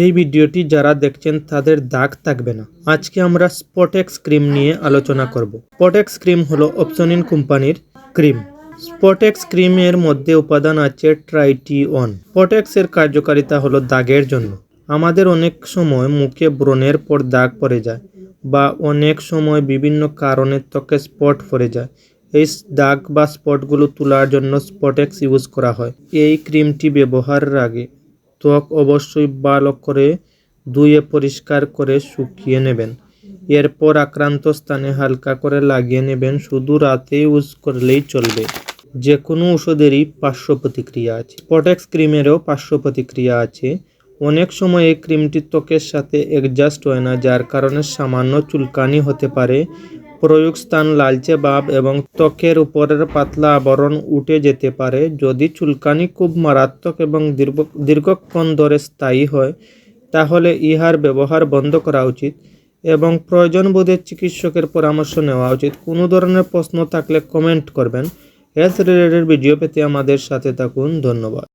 এই ভিডিওটি যারা দেখছেন তাদের দাগ থাকবে না। আজকে আমরা স্পটেক্স ক্রিম নিয়ে আলোচনা করব। স্পটেক্স ক্রিম হলো অপসনিন কোম্পানির ক্রিম। স্পটেক্স ক্রিমের মধ্যে উপাদান আছে ট্রাইটিওন। স্পটেক্স এর কার্যকারিতা হলো দাগের জন্য। আমাদের অনেক সময় মুখে ব্রণের পর দাগ পড়ে যায় বা অনেক সময় বিভিন্ন কারণে ত্বকে স্পট পড়ে যায়। এই দাগ বা স্পটগুলো তোলার জন্য স্পটেক্স ইউজ করা হয়। এই ক্রিমটি ব্যবহারের আগে ত্বক অবশ্যই ভালো করে ধুয়ে পরিষ্কার করে শুকিয়ে নেবেন। এরপর আক্রান্ত স্থানে হালকা করে লাগিয়ে নেবেন। শুধু রাতে ইউজ করলেই চলবে। যে কোনো ওষুধেরই পার্শ্ব প্রতিক্রিয়া আছে। স্পটেক্স ক্রিমেরও পার্শ্ব প্রতিক্রিয়া আছে। অনেক সময় এই ক্রিমটি ত্বকের সাথে অ্যাডজাস্ট হয় না, যার কারণে সামান্য চুলকানি হতে পারে। প্রয়োগ স্থান লালচে ভাব এবং ত্বকের উপরের পাতলা আবরণ উঠে যেতে পারে। যদি চুলকানি খুব মারাত্মক এবং দীর্ঘ দীর্ঘক্ষণ ধরে স্থায়ী হয়, তাহলে ইহার ব্যবহার বন্ধ করা উচিত এবং প্রয়োজন বোধে চিকিৎসকের পরামর্শ নেওয়া উচিত। কোনো ধরনের প্রশ্ন থাকলে কমেন্ট করবেন। হেলথ রিলেটেড ভিডিও পেতে আমাদের সাথে থাকুন। ধন্যবাদ।